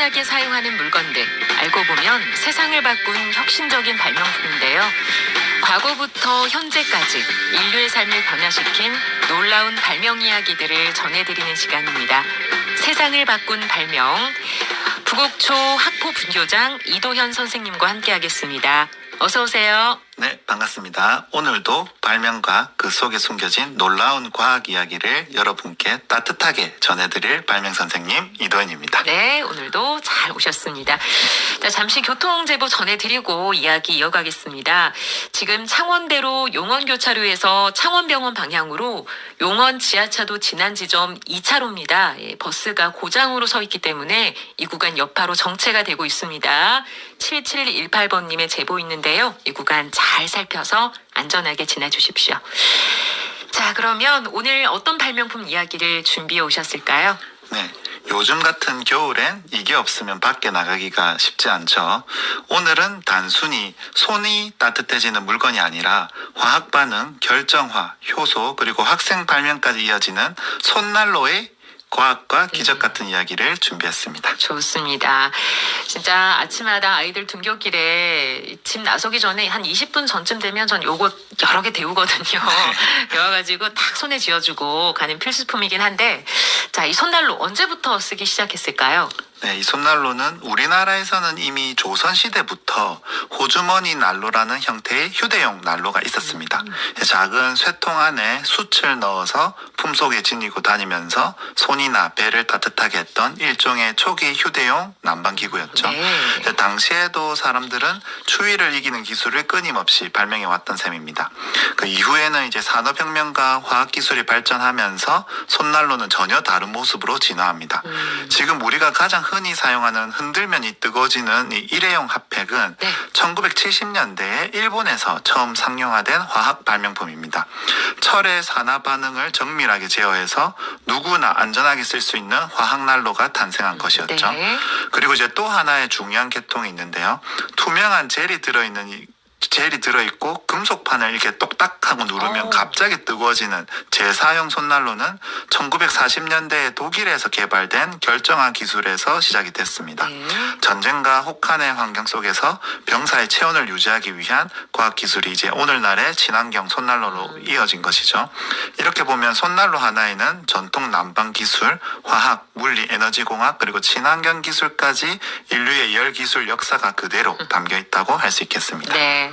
안전하게 사용하는 물건들. 알고 보면 세상을 바꾼 혁신적인 발명품인데요. 과거부터 현재까지 인류의 삶을 변화시킨 놀라운 발명 이야기들을 전해드리는 시간입니다. 세상을 바꾼 발명. 부곡초 학포 분교장 이도현 선생님과 함께하겠습니다. 어서 오세요. 네, 반갑습니다. 오늘도 발명과 그 속에 숨겨진 놀라운 과학 이야기를 여러분께 따뜻하게 전해드릴 발명 선생님 이도현입니다. 네, 오늘도 잘 오셨습니다. 자, 잠시 교통 제보 전해드리고 이야기 이어가겠습니다. 지금 창원대로 용원 교차로에서 창원병원 방향으로 용원 지하차도 지난 지점 2차로입니다. 예, 버스가 고장으로 서 있기 때문에 이 구간 여파로 정체가 되고 있습니다. 7718번님의 제보 있는데요. 이 구간 잘 살펴서 안전하게 지나주십시오. 자, 그러면 오늘 어떤 발명품 이야기를 준비해 오셨을까요? 네, 요즘 같은 겨울엔 이게 없으면 밖에 나가기가 쉽지 않죠. 오늘은 단순히 손이 따뜻해지는 물건이 아니라 화학 반응, 결정화, 효소, 그리고 학생 발명까지 이어지는 손난로의 과학과 기적 같은 이야기를 준비했습니다. 좋습니다. 진짜 아침마다 아이들 등교길에 집 나서기 전에 한 20분 전쯤 되면 전 요거 여러 개 데우거든요. 배워가지고 딱 손에 쥐어주고 가는 필수품이긴 한데, 자, 이 손난로 언제부터 쓰기 시작했을까요? 네, 이 손난로는 우리나라에서는 이미 조선시대부터 호주머니 난로라는 형태의 휴대용 난로가 있었습니다. 작은 쇠통 안에 숯을 넣어서 품속에 지니고 다니면서 손이나 배를 따뜻하게 했던 일종의 초기 휴대용 난방기구였죠. 네. 이제 당시에도 사람들은 추위를 이기는 기술을 끊임없이 발명해 왔던 셈입니다. 그 이후에는 이제 산업혁명과 화학기술이 발전하면서 손난로는 전혀 다른 모습으로 진화합니다. 음. 지금 우리가 가장 흔히 사용하는 흔들면이 뜨거워지는 이 일회용 핫팩은 네. 1970년대에 일본에서 처음 상용화된 화학 발명품입니다. 철의 산화 반응을 정밀하게 제어해서 누구나 안전하게 쓸 수 있는 화학 난로가 탄생한 것이었죠. 네. 그리고 이제 또 하나의 중요한 계통이 있는데요. 투명한 젤이 들어있는 이 젤이 들어있고 금속판을 이렇게 똑딱하고 누르면 오. 갑자기 뜨거워지는 재사용 손난로는 1940년대에 독일에서 개발된 결정화 기술에서 시작이 됐습니다. 네. 전쟁과 혹한의 환경 속에서 병사의 체온을 유지하기 위한 과학 기술이 이제 오늘날의 친환경 손난로로 이어진 것이죠. 이렇게 보면 손난로 하나에는 전통 난방 기술, 화학, 물리, 에너지 공학 그리고 친환경 기술까지 인류의 열 기술 역사가 그대로 담겨 있다고 할 수 있겠습니다. 네.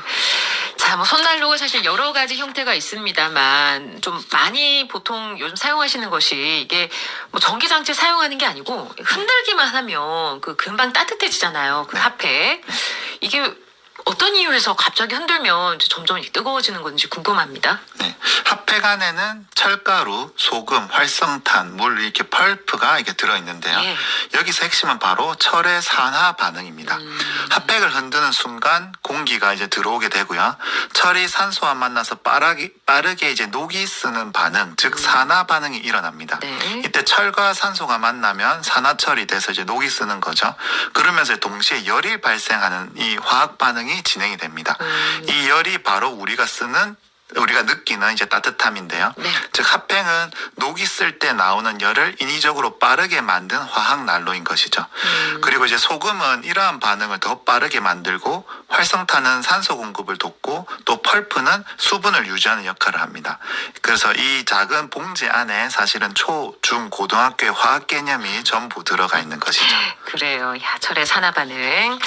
자, 뭐 손난로가 사실 여러 가지 형태가 있습니다만 좀 많이 보통 요즘 사용하시는 것이 이게 뭐 전기 장치 사용하는 게 아니고 흔들기만 하면 그 금방 따뜻해지잖아요. 그 네. 핫팩. 이게 어떤 이유에서 갑자기 흔들면 점점 뜨거워지는 건지 궁금합니다. 네. 핫팩 안에는 철가루, 소금, 활성탄, 물 이렇게 펄프가 이게 들어 있는데요. 예. 여기서 핵심은 바로 철의 산화 반응입니다. 음. 핫팩을 흔드는 순간 공기가 이제 들어오게 되고요. 철이 산소와 만나서 빠르게, 빠르게 이제 녹이 쓰는 반응, 즉 산화 반응이 일어납니다. 네. 이때 철과 산소가 만나면 산화철이 돼서 이제 녹이 쓰는 거죠. 그러면서 동시에 열이 발생하는 이 화학 반응이 진행이 됩니다. 음. 이 열이 바로 우리가 쓰는 우리가 느끼는 이제 따뜻함인데요. 네. 즉 핫팩은 녹이 쓸 때 나오는 열을 인위적으로 빠르게 만든 화학 난로인 것이죠. 음. 그리고 이제 소금은 이러한 반응을 더 빠르게 만들고 활성탄은 산소 공급을 돕고 또 펄프는 수분을 유지하는 역할을 합니다. 그래서 이 작은 봉지 안에 사실은 초, 중, 고등학교의 화학 개념이 전부 들어가 있는 것이죠. 그래요. 야, 철의 산화 반응.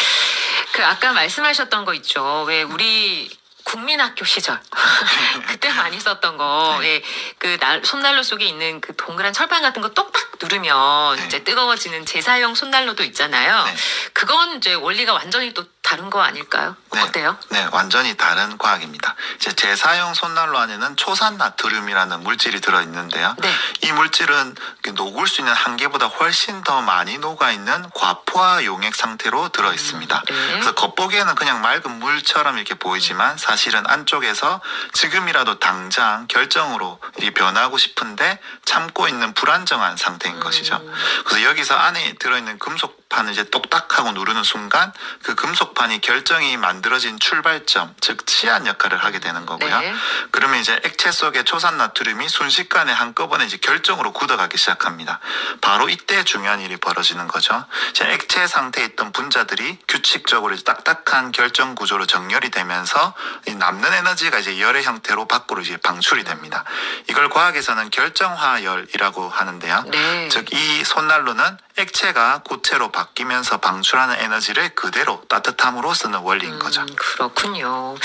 그 아까 말씀하셨던 거 있죠. 왜 우리 국민학교 시절 그때 많이 썼던 거, 네. 예, 그 날, 손난로 속에 있는 그 동그란 철판 같은 거 똑딱 누르면 네. 이제 뜨거워지는 재사용 손난로도 있잖아요. 네. 그건 이제 원리가 완전히 또 다른 거 아닐까요? 네. 어때요? 네, 완전히 다른 과학입니다. 이제 재사용 손난로 안에는 초산 나트륨이라는 물질이 들어 있는데요. 네. 이 물질은 그 녹을 수 있는 한계보다 훨씬 더 많이 녹아 있는 과포화 용액 상태로 들어 있습니다. 네. 그래서 겉보기에는 그냥 맑은 물처럼 이렇게 보이지만 사실은 안쪽에서 지금이라도 당장 결정으로 변하고 싶은데 참고 있는 불안정한 상태인 음. 것이죠. 그래서 여기서 안에 들어있는 금속판을 이제 똑딱하고 누르는 순간 그 금속판이 결정이 만 만들어진 출발점, 즉 치안 역할을 하게 되는 거고요. 네. 그러면 이제 액체 속의 초산 나트륨이 순식간에 한꺼번에 이제 결정으로 굳어가기 시작합니다. 바로 이때 중요한 일이 벌어지는 거죠. 이제 액체 상태에 있던 분자들이 규칙적으로 딱딱한 결정 구조로 정렬이 되면서 이 남는 에너지가 이제 열의 형태로 밖으로 이제 방출이 됩니다. 이걸 과학에서는 결정화열이라고 하는데요. 네. 즉이 손난로는 액체가 고체로 바뀌면서 방출하는 에너지를 그대로 따뜻함으로 쓰는 원리인 거죠. 음, 그렇군요. 뭐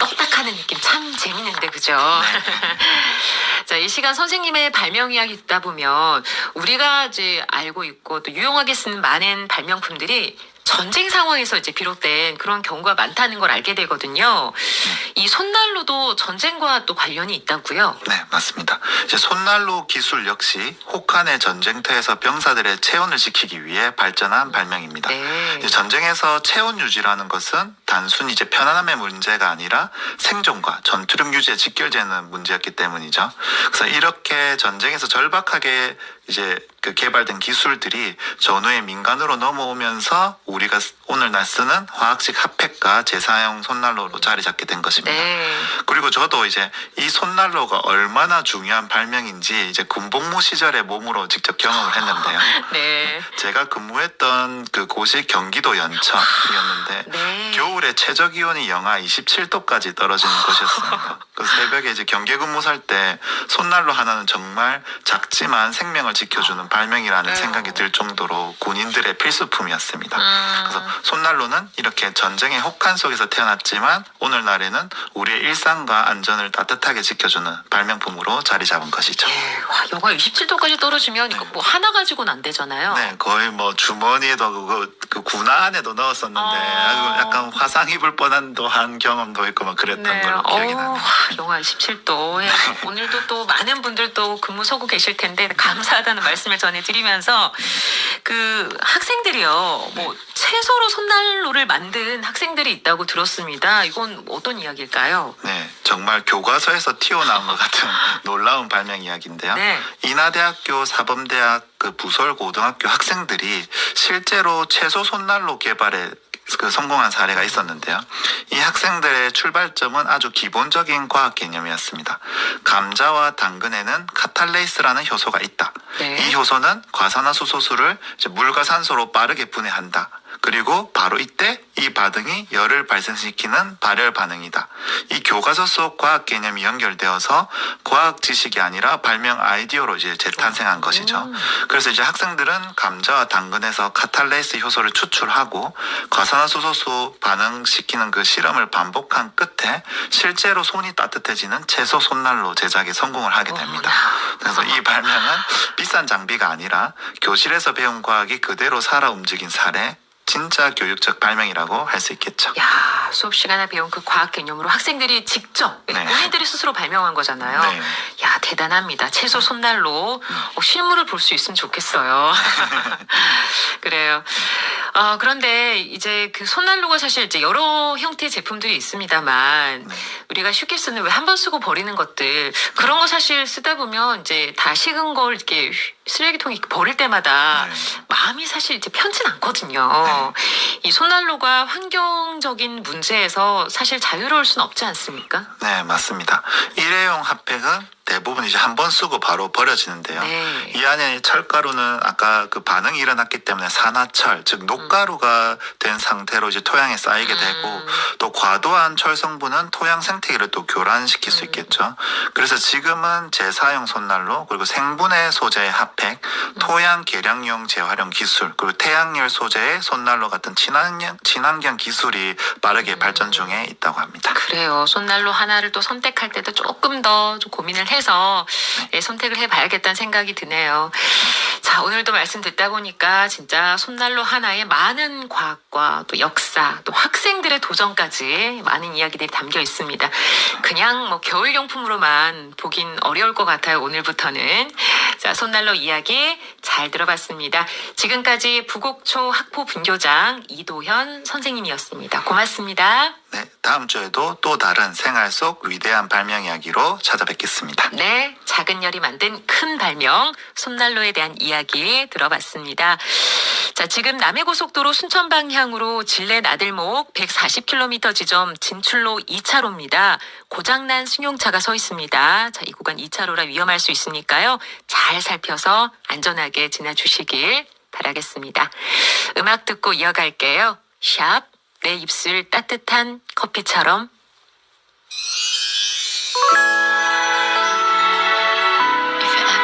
떡딱하는 느낌 참 재밌는데 그죠? 네. 자, 이 시간 선생님의 발명 이야기 듣다 보면 우리가 이제 알고 있고 또 유용하게 쓰는 많은 발명품들이 전쟁 상황에서 이제 비롯된 그런 경우가 많다는 걸 알게 되거든요. 이 손난로도 전쟁과 또 관련이 있다고요. 네, 맞습니다. 이제 손난로 기술 역시 혹한의 전쟁터에서 병사들의 체온을 지키기 위해 발전한 발명입니다. 네. 이제 전쟁에서 체온 유지라는 것은 단순히 이제 편안함의 문제가 아니라 생존과 전투력 유지에 직결되는 문제였기 때문이죠. 그래서 이렇게 전쟁에서 절박하게 이제 그 개발된 기술들이 전후에 민간으로 넘어오면서 우리가 쓰- 오늘날 쓰는 화학식 핫팩과 재사용 손난로로 자리 잡게 된 것입니다. 네. 그리고 저도 이제 이 손난로가 얼마나 중요한 발명인지 이제 군복무 시절에 몸으로 직접 경험을 했는데요. 네. 제가 근무했던 그 곳이 경기도 연천이었는데 네. 겨울에 최저 기온이 영하 27도까지 떨어지는 곳이었습니다. 그 새벽에 이제 경계 근무 살 때 손난로 하나는 정말 작지만 생명을 지켜주는 발명이라는 네. 생각이 들 정도로 군인들의 필수품이었습니다. 음. 그래서 손난로는 이렇게 전쟁의 혹한 속에서 태어났지만 오늘날에는 우리의 일상과 안전을 따뜻하게 지켜주는 발명품으로 자리 잡은 것이죠. 예, 와, 영하 27도까지 떨어지면 이거 뭐 하나 가지고는 안 되잖아요. 네, 거의 뭐 주머니에도 그, 그 군화 안에도 넣었었는데 어. 아이고, 약간 화상 입을 뻔한 또 한 경험도 있고 막 그랬던 걸로 기억이 나네요. 와, 영하 17도. 예. 오늘도 또 많은 분들 또 근무 서고 계실 텐데 감사하다는 말씀을 전해드리면서 그 학생들이요, 뭐 채소로 손난로를 만든 학생들이 있다고 들었습니다. 이건 어떤 이야기일까요? 네, 정말 교과서에서 튀어나온 것 같은 놀라운 발명 이야기인데요. 네. 인하대학교 사범대학 그 부설고등학교 학생들이 실제로 채소 손난로 개발에 그 성공한 사례가 있었는데요. 이 학생들의 출발점은 아주 기본적인 과학 개념이었습니다. 감자와 당근에는 카탈레이스라는 효소가 있다. 네. 이 효소는 과산화수소수를 물과 산소로 빠르게 분해한다. 그리고 바로 이때 이 반응이 열을 발생시키는 발열 반응이다. 이 교과서 속 과학 개념이 연결되어서 과학 지식이 아니라 발명 아이디어로 이제 재탄생한 것이죠. 그래서 이제 학생들은 감자와 당근에서 카탈레이스 효소를 추출하고 과산화수소수 반응시키는 그 실험을 반복한 끝에 실제로 손이 따뜻해지는 채소 손난로 제작에 성공을 하게 됩니다. 그래서 이 발명은 비싼 장비가 아니라 교실에서 배운 과학이 그대로 살아 움직인 사례, 진짜 교육적 발명이라고 할 수 있겠죠. 야, 수업 시간에 배운 그 과학 개념으로 학생들이 직접 네. 본인들이 스스로 발명한 거잖아요. 네. 야, 대단합니다. 채소 손난로 어, 실물을 볼 수 있으면 좋겠어요. 그래요. 아, 그런데 이제 그 손난로가 사실 이제 여러 형태의 제품들이 있습니다만 네. 우리가 쉽게 쓰는 왜 한 번 쓰고 버리는 것들 그런 거 사실 쓰다 보면 이제 다 식은 걸 이렇게 쓰레기통에 버릴 때마다 네. 마음이 사실 이제 편치 않거든요. 이 손난로가 환경적인 문제에서 사실 자유로울 수는 없지 않습니까? 네, 맞습니다. 일회용 핫팩은 대부분 이제 한 번 쓰고 바로 버려지는데요. 네. 이 안에 철가루는 아까 그 반응이 일어났기 때문에 산화철, 즉 녹가루가 된 상태로 이제 토양에 쌓이게 되고 음. 또 과도한 철 성분은 토양 생 태계를 또 교란시킬 수 음. 있겠죠. 그래서 지금은 재사용 손난로 그리고 생분해 소재의 핫팩, 음. 토양 계량용 재활용 기술 그리고 태양열 소재의 손난로 같은 친환경 친환경 기술이 빠르게 음. 발전 중에 있다고 합니다. 그래요. 손난로 하나를 또 선택할 때도 조금 더좀 고민을 해서 예, 선택을 해봐야겠다는 생각이 드네요. 자, 오늘도 말씀 듣다 보니까 진짜 손난로 하나에 많은 과학과 또 역사, 또 학생들의 도전까지 많은 이야기들이 담겨 있습니다. 그냥 뭐 겨울용품으로만 보긴 어려울 것 같아요. 오늘부터는. 자, 손난로 이야기 잘 들어봤습니다. 지금까지 부곡초 학포 분교장 이도현 선생님이었습니다. 고맙습니다. 네, 다음 주에도 또 다른 생활 속 위대한 발명 이야기로 찾아뵙겠습니다. 네, 작은 열이 만든 큰 발명, 손난로에 대한 이야기 들어봤습니다. 자, 지금 남해고속도로 순천 방향으로 진례 나들목 140km 지점 진출로 2차로입 있습니다. 고장난 승용차가 서 있습니다. 자, 이 구간 2차로라 위험할 수 있으니까요. 잘 살펴서 안전하게 지나주시길 바라겠습니다. 음악 듣고 이어갈게요. 샵, 내 입술 따뜻한 커피처럼.